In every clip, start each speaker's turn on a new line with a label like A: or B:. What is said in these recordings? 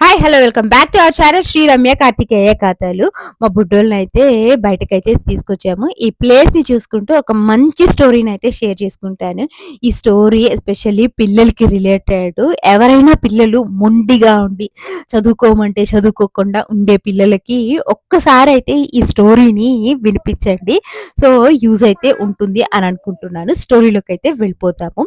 A: Hi hello welcome back to our channel Sri Ramya Karthikeya కథలు మా బుడ్డోళ్ళని అయితే బయటకైతే తీసుకొచ్చాము. ఈ ప్లేస్ని చూసుకుంటూ ఒక మంచి స్టోరీని అయితే షేర్ చేసుకుంటాను. ఈ స్టోరీ ఎస్పెషల్లీ పిల్లలకి రిలేటెడ్ ఎవరైనా పిల్లలు మొండిగా ఉండి చదువుకోమంటే చదువుకోకుండా ఉండే పిల్లలకి ఒక్కసారి అయితే ఈ స్టోరీని వినిపించండి. సో యూజ్ అయితే ఉంటుంది అని అనుకుంటున్నాను. స్టోరీలోకి అయితే వెళ్ళిపోతాము.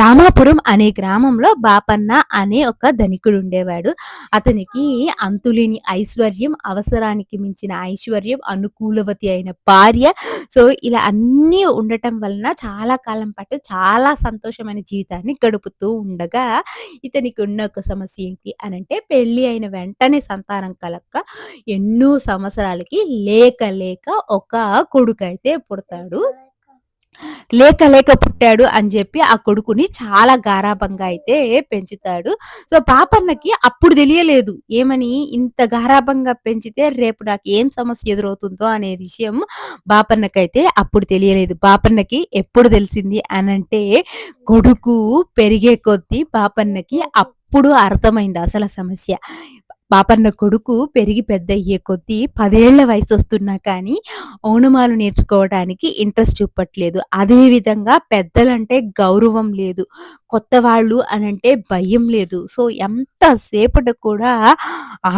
A: రామాపురం అనే గ్రామంలో బాపన్న అనే ఒక ధనికుడు ఉండేవాడు. అతనికి అంతులేని ఐశ్వర్యం అవసరానికి మించిన ఐశ్వర్యం అనుకూలవతి అయిన భార్య. సో ఇలా అన్నీ ఉండటం వలన చాలా కాలం పాటు చాలా సంతోషమైన జీవితాన్ని గడుపుతూ ఉండగా ఇతనికి ఉన్న ఒక సమస్య ఏంటి అని అంటే పెళ్ళి అయిన వెంటనే సంతానం కలక్క ఎన్నో సంవత్సరాలకి లేక లేక ఒక కొడుకు అయితే పుడతాడు లేక లేక పుట్టాడు అని చెప్పి ఆ కొడుకుని చాలా గారాభంగా అయితే పెంచుతాడు. సో పాపన్నకి అప్పుడు తెలియలేదు ఏమని ఇంత గారాభంగా పెంచితే రేపు నాకు ఏం సమస్య ఎదురవుతుందో అనే విషయం బాపన్నకైతే అప్పుడు తెలియలేదు. బాపన్నకి ఎప్పుడు తెలిసింది అనంటే కొడుకు పెరిగే కొద్దీ బాపన్నకి అప్పుడు అర్థమైంది అసలు సమస్య. పాపన్న కొడుకు పెరిగి పెద్ద అయ్యే కొద్దీ పదేళ్ళ వయసు వస్తున్నా కానీ ఓనమాలు నేర్చుకోవడానికి ఇంట్రెస్ట్ చూపట్లేదు. అదే విధంగా పెద్దలంటే గౌరవం లేదు. కొత్త వాళ్ళు అని అంటే భయం లేదు. సో ఎంతసేపటి కూడా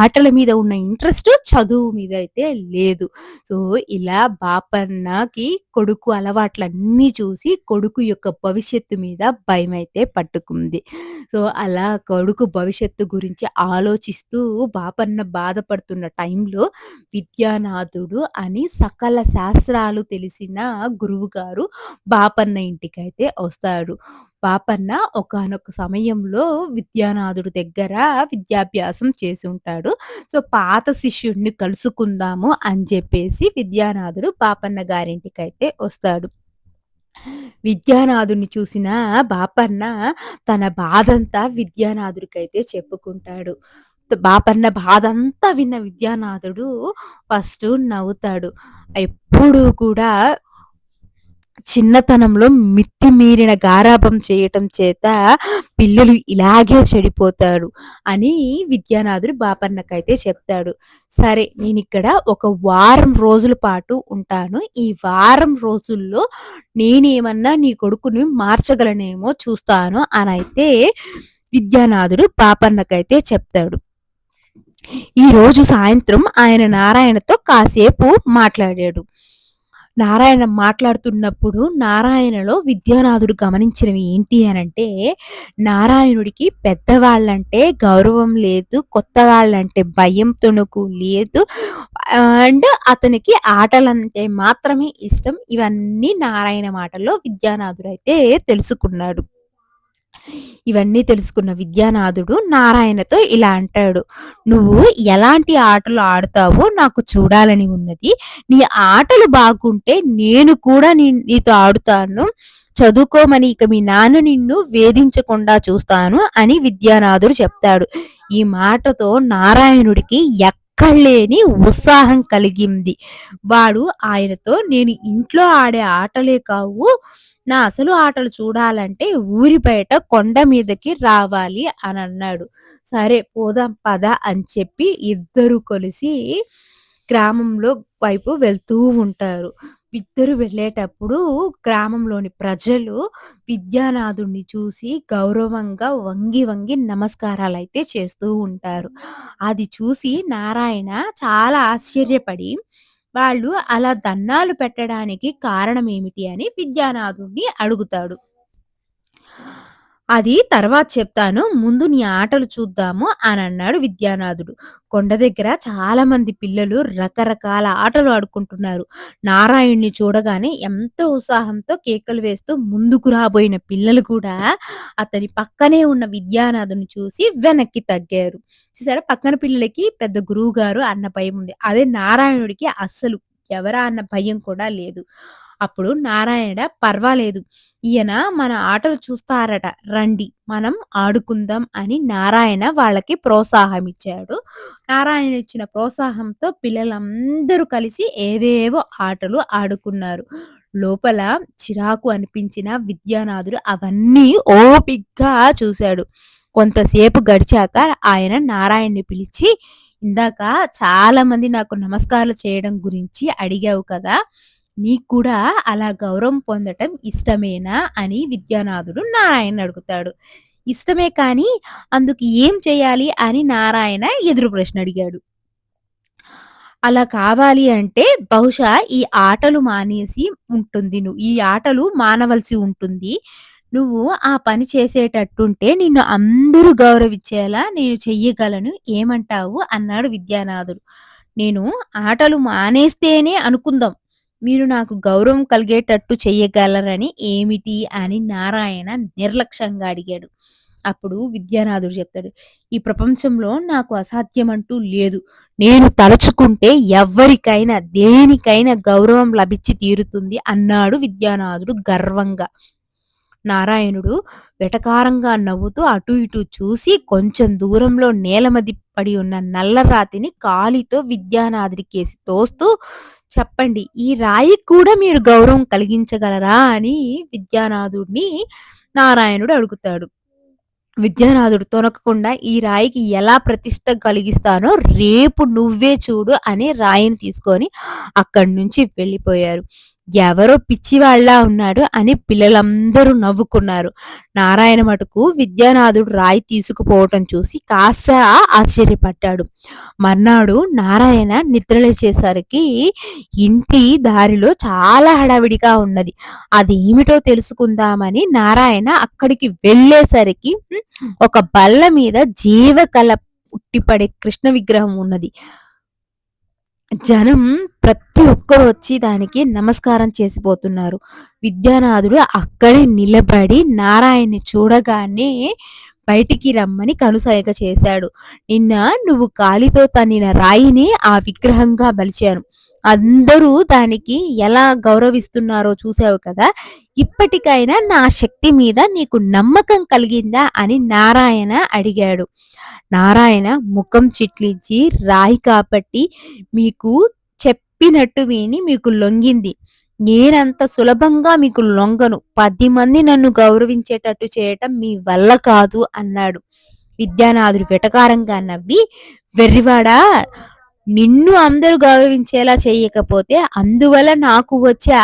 A: ఆటల మీద ఉన్న ఇంట్రెస్ట్ చదువు మీద అయితే లేదు. సో ఇలా బాపన్నకి కొడుకు అలవాట్లన్నీ చూసి కొడుకు యొక్క భవిష్యత్తు మీద భయం అయితే పట్టుకుంది. సో అలా కొడుకు భవిష్యత్తు గురించి ఆలోచిస్తూ బాపన్న బాధపడుతున్న టైంలో విద్యానాథుడు అని సకల శాస్త్రాలు తెలిసిన గురువు గారు బాపన్న ఇంటికైతే వస్తాడు. బాపన్న ఒకానొక సమయంలో విద్యానాథుడు దగ్గర విద్యాభ్యాసం చేసి ఉంటాడు. సో పాత శిష్యుడిని కలుసుకుందాము అని చెప్పేసి విద్యానాథుడు బాపన్న గారింటికైతే వస్తాడు. విద్యానాథుని చూసిన బాపన్న తన బాధంతా విద్యానాథుడికైతే చెప్పుకుంటాడు. బాపన్న బాధంతా విన్న విద్యానాథుడు ఫస్ట్ నవ్వుతాడు. ఎప్పుడూ కూడా చిన్నతనంలో మితిమీరిన గారాభం చేయటం చేత పిల్లలు ఇలాగే చెడిపోతారు అని విద్యానాథుడు బాపన్నకైతే చెప్తాడు. సరే నేను ఇక్కడ ఒక వారం రోజుల పాటు ఉంటాను. ఈ వారం రోజుల్లో నేనేమన్నా నీ కొడుకుని మార్చగలనేమో చూస్తాను అని అయితే విద్యానాథుడు బాపన్నకైతే చెప్తాడు. ఈ రోజు సాయంత్రం ఆయన నారాయణతో కాసేపు మాట్లాడాడు. నారాయణ మాట్లాడుతున్నప్పుడు నారాయణలో విద్యానాథుడు గమనించినవి ఏంటి అనంటే నారాయణుడికి పెద్దవాళ్ళంటే గౌరవం లేదు కొత్త వాళ్ళంటే భయం తొణుకు లేదు అండ్ అతనికి ఆటలంటే మాత్రమే ఇష్టం. ఇవన్నీ నారాయణ మాటల్లో విద్యానాథుడు అయితే తెలుసుకున్నాడు. ఇవన్నీ తెలుసుకున్న విద్యానాథుడు నారాయణతో ఇలా అంటాడు నువ్వు ఎలాంటి ఆటలు ఆడతావో నాకు చూడాలని ఉన్నది. నీ ఆటలు బాగుంటే నేను కూడా నీ నీతో ఆడుతాను. చదువుకోమని ఇక మీ నాన్న నిన్ను వేధించకుండా చూస్తాను అని విద్యానాథుడు చెప్తాడు. ఈ మాటతో నారాయణుడికి ఎక్కడలేని ఉత్సాహం కలిగింది. వాడు ఆయనతో నేను ఇంట్లో ఆడే ఆటలే కావు. నా అసలు ఆటలు చూడాలంటే ఊరి బయట కొండ మీదకి రావాలి అని అన్నాడు. సరే పోదాం పద అని చెప్పి ఇద్దరు కలిసి గ్రామంలో వైపు వెళ్తూ ఉంటారు. ఇద్దరు వెళ్ళేటప్పుడు గ్రామంలోని ప్రజలు విద్యానాథుడిని చూసి గౌరవంగా వంగి వంగి నమస్కారాలు అయితే చేస్తూ ఉంటారు. అది చూసి నారాయణ చాలా ఆశ్చర్యపడి వాళ్ళు అలా దన్నాలు పెట్టడానికి కారణం ఏమిటి అని విద్యానాథుడిని అడుగుతాడు. అది తర్వాత చెప్తాను ముందు నీ ఆటలు చూద్దాము అని అన్నాడు విద్యానాథుడు. కొండ దగ్గర చాలా మంది పిల్లలు రకరకాల ఆటలు ఆడుకుంటున్నారు. నారాయణ్ణి చూడగానే ఎంతో ఉత్సాహంతో కేకలు వేస్తూ ముందుకు రాబోయిన పిల్లలు కూడా అతని పక్కనే ఉన్న విద్యానాథుని చూసి వెనక్కి తగ్గారు. చూసారా? పక్కన పిల్లలకి పెద్ద గురువు గారు అన్న భయం ఉంది. అదే నారాయణుడికి అస్సలు ఎవరా అన్న భయం కూడా లేదు. అప్పుడు నారాయణ పర్వాలేదు. ఈయన మన ఆటలు చూస్తారట. రండి మనం ఆడుకుందాం అని నారాయణ వాళ్ళకి ప్రోత్సాహం ఇచ్చాడు నారాయణ ఇచ్చిన ప్రోత్సాహంతో పిల్లలందరూ కలిసి ఏవేవో ఆటలు ఆడుకున్నారు. లోపల చిరాకు అనిపించిన విద్యానాథుడు అవన్నీ ఓపిగ్గా చూశాడు. కొంతసేపు గడిచాక ఆయన నారాయణ్‌ని పిలిచి, "ఇందాక చాలామంది నాకు నమస్కారాలు చేయడం గురించి అడిగావు కదా! నీకు కూడా అలా గౌరవం పొందటం ఇష్టమేనా?" అని విద్యానాథుడు నారాయణ అడుగుతాడు. ఇష్టమే కానీ అందుకు ఏం చేయాలి అని నారాయణ ఎదురు ప్రశ్న అడిగాడు. అలా కావాలి అంటే బహుశా ఈ ఆటలు మానేసి ఉంటుంది నువ్వు ఈ ఆటలు మానవలసి ఉంటుంది. నువ్వు ఆ పని చేసేటట్టుంటే నిన్ను అందరూ గౌరవించేలా నేను చెయ్యగలను. ఏమంటావు? అన్నాడు విద్యానాథుడు. నేను ఆటలు మానేస్తేనే అనుకుందాం. మీరు నాకు గౌరవం కలిగేటట్టు చెయ్యగలరని ఏమిటి? అని నారాయణ నిర్లక్ష్యంగా అడిగాడు. అప్పుడు విద్యానాథుడు చెప్తాడు. ఈ ప్రపంచంలో నాకు అసాధ్యం అంటూ లేదు. నేను తలుచుకుంటే ఎవరికైనా దేనికైనా గౌరవం లభించి తీరుతుంది అన్నాడు విద్యానాథుడు గర్వంగా. నారాయణుడు వెటకారంగా నవ్వుతూ అటు ఇటు చూసి కొంచెం దూరంలో నేలమది పడి ఉన్న నల్లరాతిని కాలితో విద్యానాథుడికేసి తోస్తూ చెప్పండి ఈ రాయికి కూడా మీరు గౌరవం కలిగించగలరా? అని విద్యానాథుడిని నారాయణుడు అడుగుతాడు. విద్యానాథుడు తొనకకుండా ఈ రాయికి ఎలా ప్రతిష్ట కలిగిస్తానో రేపు నువ్వే చూడు అని రాయిని తీసుకొని అక్కడి నుంచి వెళ్ళిపోయారు. ఎవరో పిచ్చివాళ్ళా ఉన్నాడు అని పిల్లలందరూ నవ్వుకున్నారు. నారాయణ మటుకు విద్యానాథుడు రాయి తీసుకుపోవటం చూసి కాస్త ఆశ్చర్యపడ్డాడు. మర్నాడు నారాయణ నిద్రలేచేసరికి ఇంటి దారిలో చాలా హడావిడిగా ఉన్నది. అది ఏమిటో తెలుసుకుందామని నారాయణ అక్కడికి వెళ్ళేసరికి ఒక బల్ల మీద జీవకళ ఉట్టిపడే కృష్ణ విగ్రహం ఉన్నది. జనం ప్రతి ఒక్కరు వచ్చి దానికి నమస్కారం చేసిపోతున్నారు. విద్యానాథుడు అక్కడే నిలబడి నారాయణ్‌ని చూడగానే బయటికి రమ్మని కనుసైగ చేశాడు. నిన్న నువ్వు కాలితో తన్నిన రాయిని ఆ విగ్రహంగా బలిచాను అందరూ దానికి ఎలా గౌరవిస్తున్నారో చూసావు కదా! ఇప్పటికైనా నా శక్తి మీద నీకు నమ్మకం కలిగిందా? అని నారాయణ అడిగాడు. నారాయణ ముఖం చిట్లించి రాయి కాబట్టి మీకు చెప్పినట్టు విని మీకు లొంగింది. నేనంత సులభంగా మీకు లొంగను. పది మంది నన్ను గౌరవించేటట్టు చేయటం మీ వల్ల కాదు అన్నాడు. విద్యానాథుడు వెటకారంగా నవ్వి వెర్రివాడా! నిన్ను అందరూ గౌరవించేలా చేయకపోతే అందువల్ల నాకు వచ్చే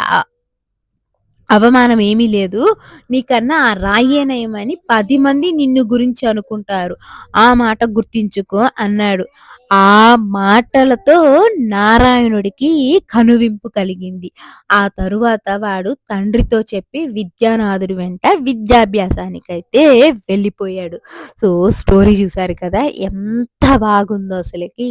A: అవమానం ఏమీ లేదు. నీకన్నా ఆ రాయేనయమని పది మంది నిన్ను గురించి అనుకుంటారు. ఆ మాట గుర్తించుకో అన్నాడు. ఆ మాటలతో నారాయణుడికి కనువింపు కలిగింది. ఆ తరువాత వాడు తండ్రితో చెప్పి విద్యానాథుడి వెంట విద్యాభ్యాసానికైతే వెళ్ళిపోయాడు. సో, స్టోరీ చూసారు కదా! ఎంత బాగుందో అసలుకి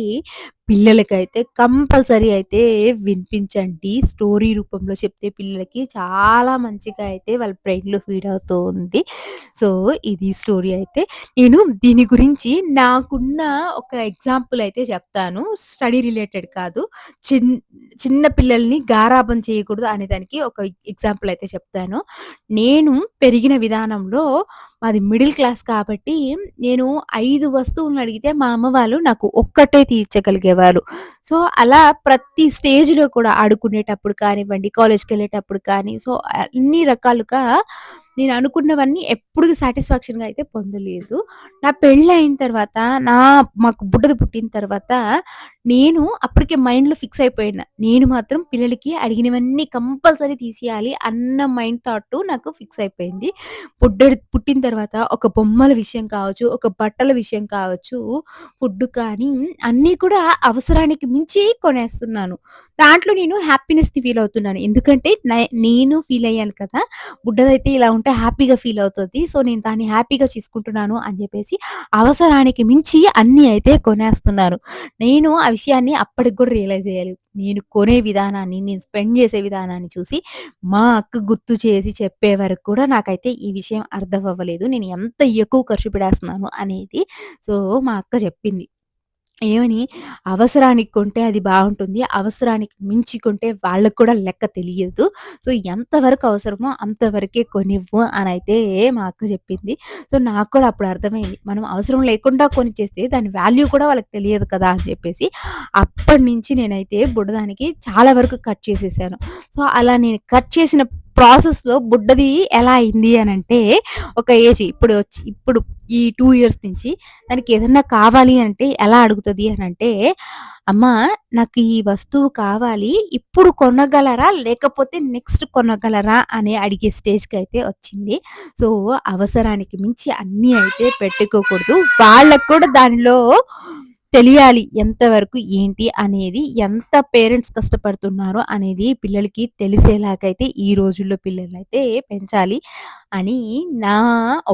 A: పిల్లలకైతే కంపల్సరీ అయితే వినిపించండి. స్టోరీ రూపంలో చెప్తే పిల్లలకి చాలా మంచిగా అయితే వాళ్ళ బ్రెయిన్‌లో ఫీడ్ అవుతూ ఉంది. సో, ఇది స్టోరీ అయితే. నేను దీని గురించి నాకున్న ఒక ఎగ్జాంపుల్ అయితే చెప్తాను. స్టడీ రిలేటెడ్ కాదు. చిన్ చిన్న పిల్లల్ని గారాబం చేయకూడదు అనే దానికి ఒక ఎగ్జాంపుల్ అయితే చెప్తాను. నేను పెరిగిన విధానంలో మాది మిడిల్ క్లాస్ కాబట్టి నేను ఐదు వస్తువులను అడిగితే మా అమ్మ వాళ్ళు నాకు ఒక్కటే తీర్చగలిగేవారు. సో, అలా ప్రతి స్టేజ్‌లో కూడా ఆడుకునేటప్పుడు కానివ్వండి, కాలేజ్‌కెళ్ళేటప్పుడు కానీ సో, అన్ని రకాలుగా నేను అనుకున్నవన్నీ ఎప్పుడు సాటిస్ఫాక్షన్‌గా అయితే పొందలేదు. నా పెళ్ళి అయిన తర్వాత నా మాకు బుడ్డది పుట్టిన తర్వాత నేను అప్పటికే మైండ్‌లో ఫిక్స్ అయిపోయిన. నేను మాత్రం పిల్లలకి అడిగినవన్నీ కంపల్సరీ తీసేయాలి అన్న మైండ్ థాట్ నాకు ఫిక్స్ అయిపోయింది. బుడ్డడి పుట్టిన తర్వాత ఒక బొమ్మల విషయం కావచ్చు, ఒక బట్టల విషయం కావచ్చు, ఫుడ్ కానీ అన్నీ కూడా అవసరానికి మించి కొనేస్తున్నాను. దాంట్లో నేను హ్యాపీనెస్‌ని ఫీల్ అవుతున్నాను. ఎందుకంటే నై నేను ఫీల్ అయ్యాను కదా! బుడ్డదైతే ఇలా ఉంటే హ్యాపీగా ఫీల్ అవుతుంది సో, నేను దాన్ని హ్యాపీగా తీసుకుంటున్నాను అని చెప్పేసి అవసరానికి మించి అన్నీ అయితే కొనేస్తున్నాను. నేను విషయాన్ని అప్పటికి కూడా రియలైజ్ చేయాలి నేను కొనే విధానాన్ని, నేను స్పెండ్ చేసే విధానాన్ని చూసి మా అక్క గుర్తు చేసి చెప్పే వరకు కూడా నాకైతే ఈ విషయం అర్థం అవ్వలేదు. నేను ఎంత ఎక్కువ ఖర్చు పెడేస్తున్నాను అనేది. సో, మా అక్క చెప్పింది. ఏమని? అవసరానికి కొంటే అది బాగుంటుంది అవసరానికి మించి కొంటే వాళ్ళకి కూడా లెక్క తెలియదు. సో, ఎంతవరకు అవసరమో అంతవరకే కొనివ్వు అనైతే మా అక్క చెప్పింది. సో, నాకు కూడా అప్పుడు అర్థమైంది. మనం అవసరం లేకుండా కొని చేస్తే దాని వాల్యూ కూడా వాళ్ళకి తెలియదు కదా! అని చెప్పేసి అప్పటినుంచి నేనైతే బుడదానికి చాలా వరకు కట్ చేసేసాను. సో, అలా నేను కట్ చేసిన ప్రాసెస్‌లో బుడ్డది ఎలా అయింది అని అంటే ఒక ఏజ్ ఇప్పుడు వచ్చి ఇప్పుడు ఈ టూ ఇయర్స్ నుంచి దానికి ఏదన్నా కావాలి అంటే ఎలా అడుగుతుంది అని అంటే అమ్మ నాకు ఈ వస్తువు కావాలి. ఇప్పుడు కొనగలరా? లేకపోతే నెక్స్ట్ కొనగలరా?" అని అడిగే స్టేజ్కి అయితే వచ్చింది. సో, అవసరానికి మించి అన్నీ అయితే పెట్టుకోకూడదు. వాళ్ళకి కూడా దానిలో తెలియాలి. ఎంతవరకు ఏంటి అనేది, ఎంత పేరెంట్స్ కష్టపడుతున్నారో అనేది పిల్లలకి తెలిసేలాగైతే ఈ రోజుల్లో పిల్లలైతే పెంచాలి అని నా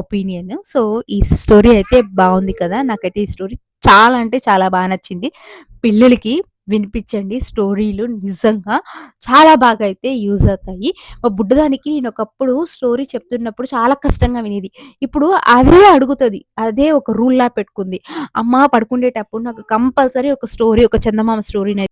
A: ఒపీనియన్. సో, ఈ స్టోరీ అయితే బాగుంది కదా! నాకైతే ఈ స్టోరీ చాలా అంటే చాలా బాగా నచ్చింది. పిల్లలకి వినిపించండి స్టోరీలు నిజంగా చాలా బాగా అయితే యూజ్ అవుతాయి. మా బుడ్డదానికి నేను ఒకప్పుడు స్టోరీ చెప్తున్నప్పుడు చాలా కష్టంగా వినేది. ఇప్పుడు అదే అడుగుతది. అదే ఒక రూల్‌లా పెట్టుకుంది. అమ్మ పడుకునేటప్పుడు నాకు కంపల్సరీ ఒక స్టోరీ, ఒక చందమామ స్టోరీనైతే